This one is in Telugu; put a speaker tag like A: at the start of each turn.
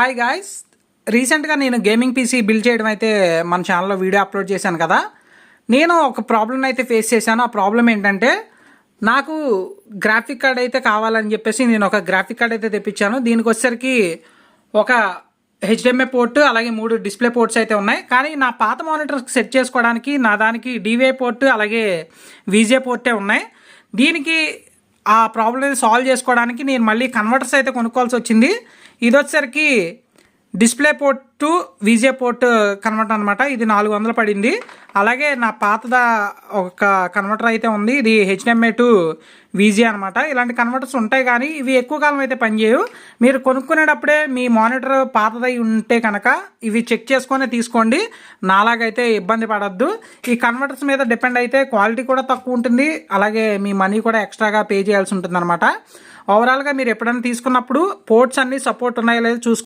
A: హాయ్ గాయస్ రీసెంట్గా నేను గేమింగ్ పీసీ బిల్డ్ చేయడం అయితే మన ఛానల్లో వీడియో అప్లోడ్ చేశాను కదా. నేను ఒక ప్రాబ్లం అయితే ఫేస్ చేశాను. ఆ ప్రాబ్లం ఏంటంటే నాకు గ్రాఫిక్ కార్డ్ అయితే కావాలని చెప్పేసి నేను ఒక గ్రాఫిక్ కార్డ్ అయితే తెప్పించాను. దీనికి వచ్చేసరికి ఒక హెచ్డిఎంఏ పోర్ట్ అలాగే మూడు డిస్ప్లే పోర్ట్స్ అయితే ఉన్నాయి. కానీ నా పాత మానిటర్ సెట్ చేసుకోవడానికి నా దానికి డివిఐ పోర్ట్ అలాగే వీజే పోర్టే ఉన్నాయి. దీనికి ఆ ప్రాబ్లమ్ని సాల్వ్ చేసుకోవడానికి నేను మళ్ళీ కన్వర్టర్స్ అయితే కొనుక్కోవాల్సి వచ్చింది. ఇది వచ్చేసరికి display port to VGA port converter అనమాట ఇది నాలుగు వందలు పడింది. అలాగే నా పాతద ఒక కన్వర్టర్ అయితే ఉంది. ఇది హెచ్డిఎంఏ టు విజే అనమాట ఇలాంటి కన్వర్టర్స్ ఉంటాయి కానీ ఇవి ఎక్కువ కాలం అయితే పనిచేయవు మీరు కొనుక్కునేటప్పుడే మీ మానిటర్ పాతదై ఉంటే కనుక ఇవి చెక్ చేసుకొని తీసుకోండి. నాలాగైతే ఇబ్బంది పడద్దు. ఈ కన్వర్టర్స్ మీద డిపెండ్ అయితే క్వాలిటీ కూడా తక్కువ ఉంటుంది. అలాగే మీ మనీ కూడా ఎక్స్ట్రాగా పే చేయాల్సి ఉంటుంది అనమాట ఓవరాల్గా మీరు ఎప్పుడైనా తీసుకున్నప్పుడు పోర్ట్స్ అన్ని సపోర్ట్ ఉన్నాయో లేదో చూసుకో